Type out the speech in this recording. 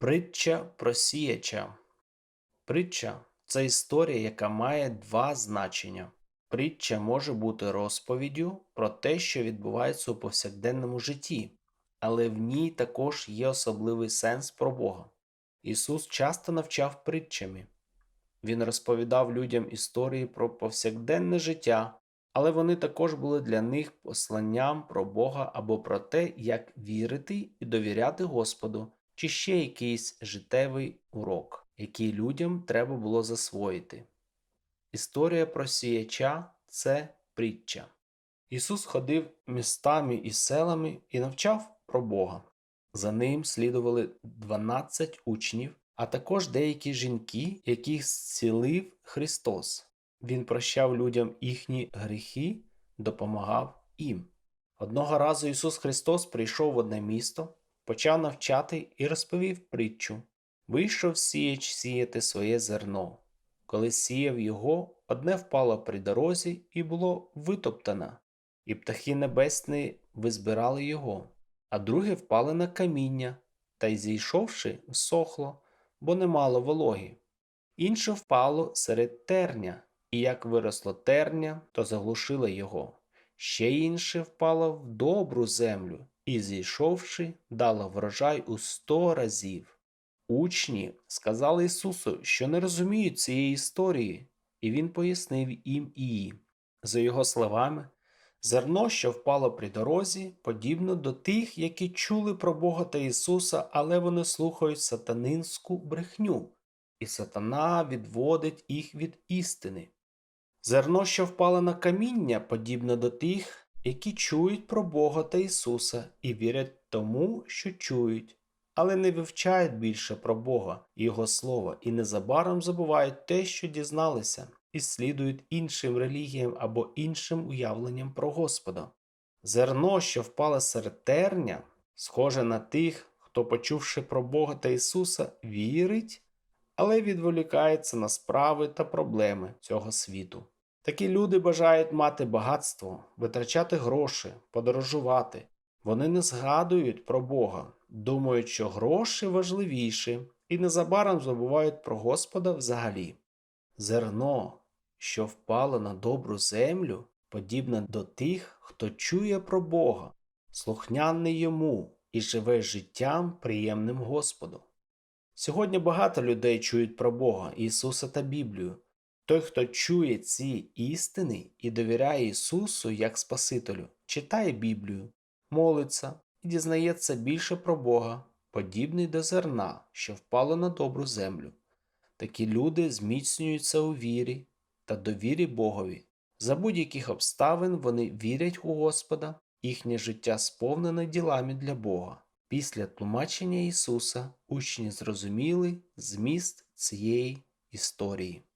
Притча про сіяча. Притча це історія, яка має два значення. Притча може бути розповіддю про те, що відбувається у повсякденному житті, але в ній також є особливий сенс про Бога. Ісус часто навчав притчами. Він розповідав людям історії про повсякденне життя, але вони також були для них посланням про Бога або про те, як вірити і довіряти Господу, чи ще якийсь життєвий урок, який людям треба було засвоїти. Історія про сіяча це притча. Ісус ходив містами і селами і навчав про Бога. За ним слідували 12 учнів, а також деякі жінки, яких зцілив Христос. Він прощав людям їхні гріхи, допомагав їм. Одного разу Ісус Христос прийшов в одне місто, почав навчати і розповів притчу. Вийшов сіяч сіяти своє зерно. Коли сіяв його, одне впало при дорозі і було витоптане, і птахи небесні визбирали його, а друге впали на каміння, та й зійшовши, всохло, бо не мало вологи. Інше впало серед терня, і як виросло терня, то заглушило його. Ще інше впало в добру землю, і, зійшовши, дало врожай у сто разів. Учні сказали Ісусу, що не розуміють цієї історії, і Він пояснив їм її. За його словами, зерно, що впало при дорозі, подібно до тих, які чули про Бога та Ісуса, але вони слухають сатанинську брехню, і сатана відводить їх від істини. Зерно, що впало на каміння, подібно до тих, які чують про Бога та Ісуса і вірять тому, що чують, але не вивчають більше про Бога Його Слово, і незабаром забувають те, що дізналися, і слідують іншим релігіям або іншим уявленням про Господа. Зерно, що впало серед терня, схоже на тих, хто, почувши про Бога та Ісуса, вірить, але відволікається на справи та проблеми цього світу. Такі люди бажають мати багатство, витрачати гроші, подорожувати. Вони не згадують про Бога, думають, що гроші важливіші, і незабаром забувають про Господа взагалі. Зерно, що впало на добру землю, подібне до тих, хто чує про Бога, слухняний йому і живе життям приємним Господу. Сьогодні багато людей чують про Бога, Ісуса та Біблію. Той, хто чує ці істини і довіряє Ісусу як Спасителю, читає Біблію, молиться і дізнається більше про Бога, подібний до зерна, що впало на добру землю. Такі люди зміцнюються у вірі та довірі Богові. За будь-яких обставин вони вірять у Господа, їхнє життя сповнене ділами для Бога. Після тлумачення Ісуса учні зрозуміли зміст цієї історії.